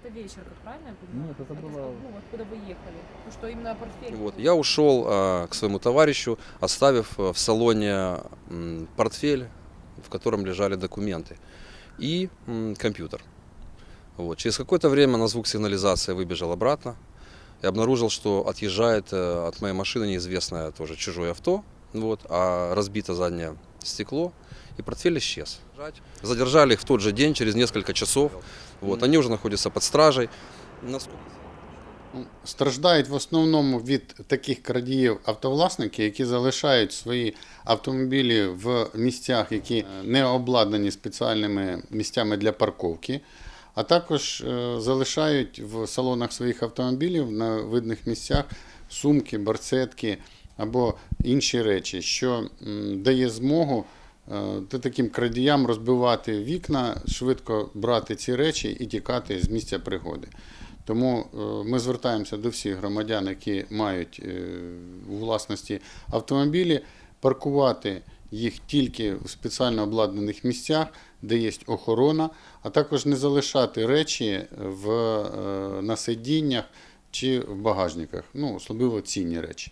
Это вечер, как правильно я понимаю? Нет, это с- было- Ну, откуда вы ехали? Ну, что именно портфель? Вот. был? Я ушел а, к своему товарищу, оставив а, в салоне м, портфель, в котором лежали документы, и м, компьютер. Вот. Через какое-то время на звук сигнализации выбежал обратно и обнаружил, что отъезжает э, от моей машины неизвестное тоже чужое авто, вот, а разбито заднее стекло, и портфель исчез. Задержали их в тот же день, через несколько часов. Вот. Они уже находятся под стражей. Страждають в основному від таких крадіїв автовласники, які залишають свої автомобілі в місцях, які е, не обладнані спеціальними місцями для парковки, а також е, залишають в салонах своїх автомобілів на видних місцях сумки, барсетки або інші речі, що дає змогу е, таким крадіям розбивати вікна, швидко брати ці речі і тікати з місця пригоди. Тому е, ми звертаємося до всіх громадян, які мають е, у власності автомобілі, паркувати їх тільки в спеціально обладнаних місцях, де є охорона, а також не залишати речі в, на сидіннях чи в багажниках, ну, особливо цінні речі.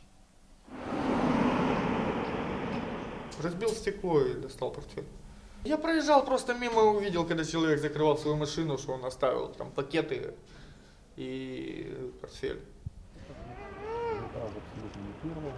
Разбил стекло и достал портфель. Я проезжал просто мимо и увидел, когда человек закрывал свою машину, что он оставил там пакеты и портфель. Абсолютно не первый.